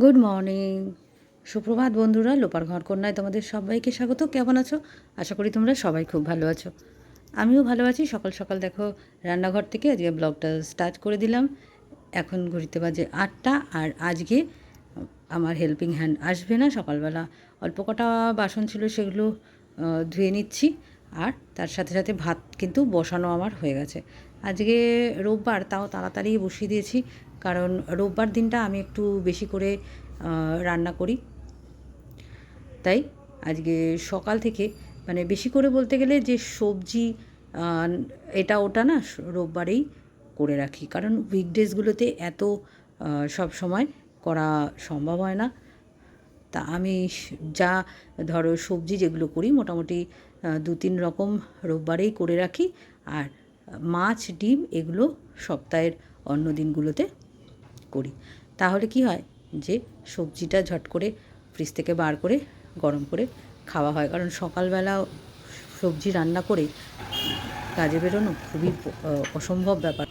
Good morning সুপ্রভাত বন্ধুরা, লোপার ঘর কন্যায় তোমাদের সবাইকে স্বাগত। কেমন আছো? আশা করি তোমরা সবাই খুব ভালো আছো। আমিও ভালো আছি। সকাল সকাল দেখো রান্নাঘর থেকে আজকে ব্লগটা স্টার্ট করে দিলাম। এখন ঘুরিতে বাজে আটটা আর আজকে আমার হেল্পিং হ্যান্ড আসবে না। সকালবেলা অল্প কটা বাসন ছিল সেগুলো ধুয়ে নিচ্ছি। আর তার সাথে সাথে ভাত কিন্তু বসানো আমার হয়ে গেছে। আজকে রোববার, তাও তাড়াতাড়ি বসিয়ে দিয়েছি। কারণ রোববার দিনটা আমি একটু বেশি করে রান্না করি। তাই আজকে সকাল থেকে মানে বেশি করে বলতে গেলে যে সবজি এটা ওটা না, রোববারেই করে রাখি। কারণ উইকডেজগুলোতে এত সব সময় করা সম্ভব হয় না। তা আমি যা ধরো সবজি যেগুলো করি, মোটামুটি দু তিন রকম রোববারেই করে রাখি। আর মাছ, ডিম এগুলো সপ্তাহের অন্য দিনগুলোতে করি। তাহলে কি হয় যে সবজিটা ঝট করে ফ্রিজ থেকে বার করে, গরম করে খাওয়া হয়। কারণ সকালবেলা সবজি রান্না করে কাজে বেরোনো খুবই অসম্ভব ব্যাপার।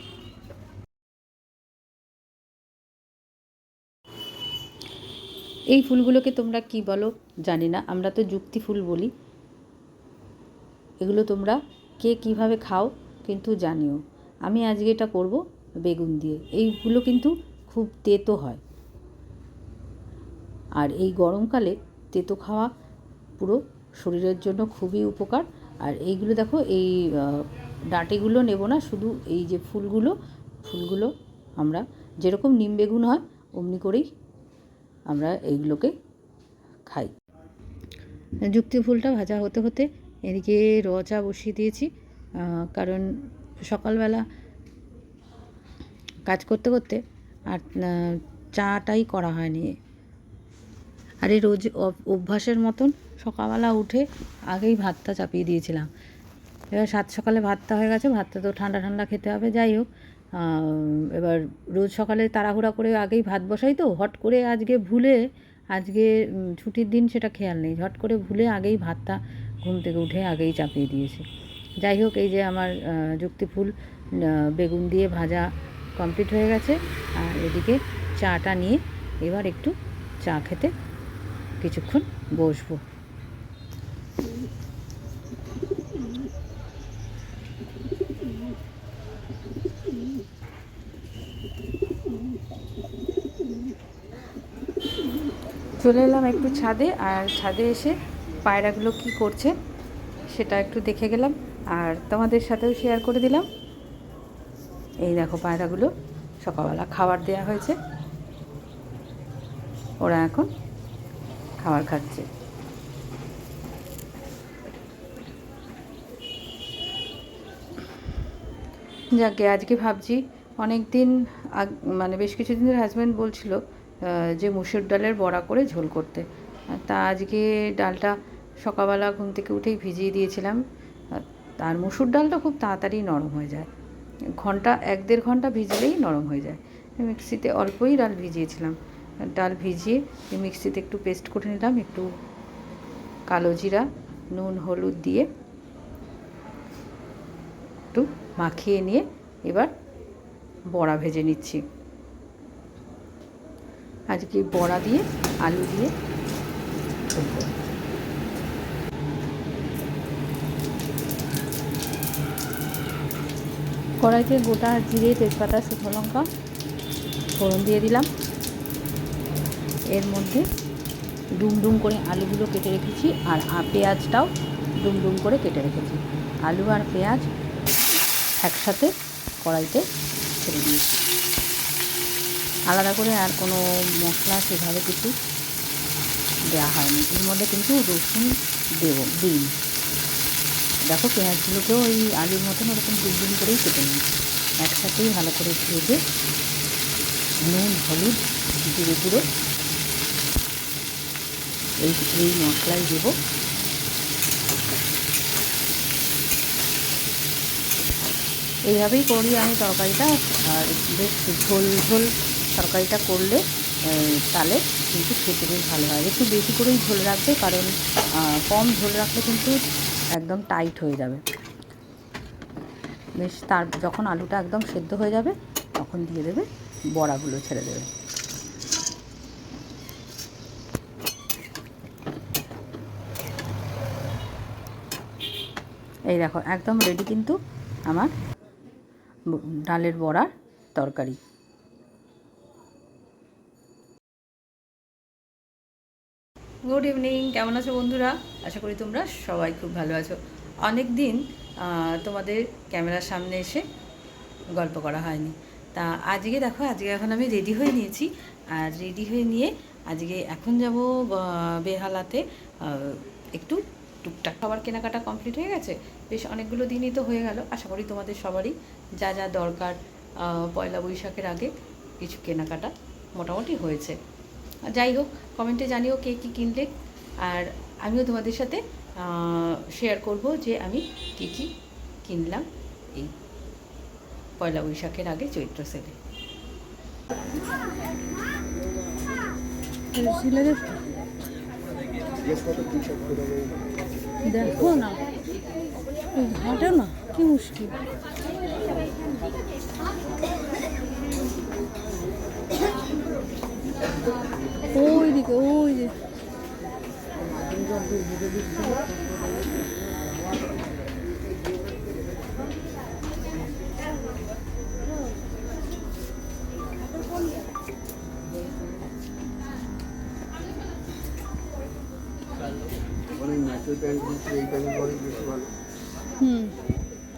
এই ফুলগুলোকে তোমরা কি বলো? জানি না। আমরা তো যুক্তি ফুল বলি। এগুলো তোমরা কে কীভাবে খাও? কিন্তু জানিও, আমি আজকে এটা করব বেগুন দিয়ে। এইগুলো কিন্তু খুব তেতো হয়। আর এই গরমকালে তেতো খাওয়া পুরো শরীরের জন্য খুবই উপকার। আর এইগুলো দেখো, এই ডাঁটিগুলো নেব না, শুধু এই যে ফুলগুলো ফুলগুলো আমরা যেরকম নিম বেগুন হয়, অমনি করেই আমরা এইগুলোকে খাই। যুক্তি ফুলটা ভাজা হতে হতে এদিকে র চা বসিয়ে দিয়েছি। কারণ সকালবেলা কাজ করতে করতে আর চাটাই করা হয়নি। আর এই রোজ অভ- অভ্যাসের মতন সকালবেলা উঠে আগেই ভাতটা চাপিয়ে দিয়েছিলাম। এবার সাত সকালে ভাতটা হয়ে গেছে, ভাতটা তো ঠান্ডা ঠান্ডা খেতে হবে, যাই হোক। এবার রোজ সকালে তাড়াহুড়া করে আগেই ভাত বসাই তো, হট করে আজকে ভুলে, আজকে ছুটির দিন সেটা খেয়াল নেই। হট করে ভুলে আগেই ভাতটা ঘুম থেকে উঠে আগেই চাপিয়ে দিয়েছি। যাই হোক, এই যে আমার যুক্তি ফুল বেগুন দিয়ে ভাজা কমপ্লিট হয়ে গেছে। আর এদিকে চাটা নিয়ে এবার একটু চা খেতে কিছুক্ষণ বসবো। চলে এলাম একটু ছাদে, আর ছাদে এসে পায়রাগুলো কি করছে সেটা একটু দেখে গেলাম। আর তোমাদের সাথেও শেয়ার করে দিলাম। এই দেখো পায়রাগুলো সকালবেলা খাবার দেওয়া হয়েছে। ওরা এখন খাবার খাচ্ছে। যাকে আজকে ভাবছি অনেক দিন মানে বেশ কিছুদিন ধরে হাজব্যান্ড বলছিল যে মুসুর ডালের বড়া করে ঝোল করতে। তা আজকে ডালটা সকালবেলা ঘুম থেকে উঠেই ভিজিয়ে দিয়েছিলাম। আর মুসুর ডালটা খুব তাড়াতাড়ি নরম হয়ে যায়। ঘণ্টা, এক দেড় ঘণ্টা ভিজলেই নরম হয়ে যায়। মিক্সিতে অল্পই ডাল ভিজিয়েছিলাম। ডাল ভিজিয়ে মিক্সিতে একটু পেস্ট করে নিলাম, একটু কালো জিরা, নুন, হলুদ দিয়ে একটু মাখিয়ে নিয়ে এবার বড়া ভেজে নিচ্ছি। আজকে বড়া দিয়ে, আলু দিয়ে ঝোল করব। কড়াইতে গোটা জিরে, তেজপাতা, শুকনো লঙ্কা ফোড়ন দিয়ে দিলাম। এর মধ্যে ডুম ডুম করে আলুগুলো কেটে রেখেছি আর পেঁয়াজটাও ডুম ডুম করে কেটে রেখেছি। আলু আর পেঁয়াজ একসাথে কড়াইতে ছেড়ে দিয়েছি। আলাদা করে আর কোনো মশলা সেভাবে কিছু দেওয়া হয়নি। এর মধ্যে কিন্তু রসুন দেব, দিই। দেখো পেঁয়াজগুলোকেও ওই আলুর মতন ওরকম ডুম ডুম করেই কেটে নিই। একসাথেই ভালো করে ভেজে নুন, হলুদ, জিরে গুঁড়ো এই এই মশলাই দেবো। এইভাবেই করি আমি তরকারিটা। আর বেশ ঝোল ঝোল তরকারিটা করলে তাহলে কিন্তু খেতে বেশ ভালো হয়। একটু বেশি করেই ঝোল রাখবে কারণ কম ঝোল রাখলে কিন্তু একদম টাইট হয়ে যাবে। বেশ, তার যখন আলুটা একদম সেদ্ধ হয়ে যাবে, তখন দিয়ে দেবে বড়াগুলো ছেড়ে দেবে। এই দেখো, একদম রেডি কিন্তু আমার ডালের বড়ার তরকারি। গুড ইভিনিং কেমন আছো বন্ধুরা? আশা করি তোমরা সবাই খুব ভালো আছো। অনেক দিন তোমাদের ক্যামেরার সামনে এসে গল্প করা হয়নি। তা আজকে দেখো, আজকে এখন আমি রেডি হয়ে নিয়েছি। আর রেডি হয়ে নিয়ে আজকে এখন যাব বেহালাতে একটু টুকটাক খাবার কেনাকাটা কমপ্লিট হয়ে গেছে। বেশ অনেকগুলো দিনই তো হয়ে গেল। আশা করি তোমাদের সবারই যা যা দরকার পয়লা বৈশাখের আগে কিছু কেনাকাটা মোটামুটি হয়েছে। যাই হোক কমেন্টে জানিও কে কী কিনলে। আর আমিও তোমাদের সাথে শেয়ার করব যে আমি কী কী কিনলাম এই পয়লা বৈশাখের আগে চৈত্র সেলে। দেখো না ঘাটে না, কি মুশকিল। ওই দিকে ওই যে মানে ন্যাচারাল প্যান্ট দিচ্ছে এই প্যান্ট পরে বেশি ভালো হুম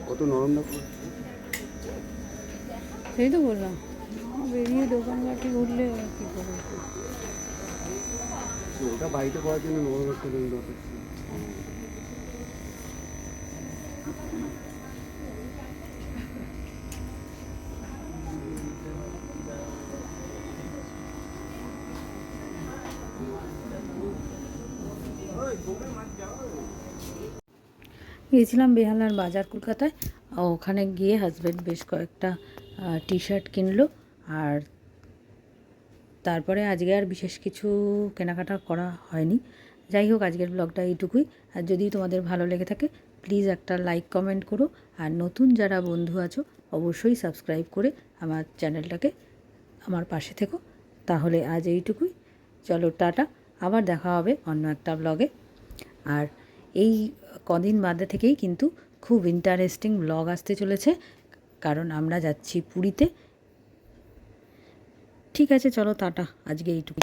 কত নরম না পুরো। সেই তো বললাম বেরিয়ে দোকানঘাটে ঘুরলে কি করব? ওটা বাড়িতে পড়ার জন্য একটা প্যান্ট গিয়েছিলাম বেহালার বাজার কলকাতায় ওখানে গিয়ে হাজব্যান্ড বেশ কয়েকটা টি শার্ট কিনলো। আর তারপরে আজকে আর বিশেষ কিছু কেনাকাটা করা হয়নি। যাই হোক, আজকের ব্লগটা এইটুকুই। আর যদি তোমাদের ভালো লেগে থাকে প্লিজ একটা লাইক কমেন্ট করো। আর নতুন যারা বন্ধু আছো, অবশ্যই সাবস্ক্রাইব করে আমার চ্যানেলটাকে আমার পাশে থেকো। তাহলে আজ এইটুকুই। চলো, টাটা। আবার দেখা হবে অন্য একটা ব্লগে আর এই কদিন বাদে থেকেই কিন্তু খুব ইন্টারেস্টিং ব্লগ আসতে চলেছে। কারণ আমরা যাচ্ছি পুরীতে। ঠিক আছে চলো তাটা আজকে এইটুকু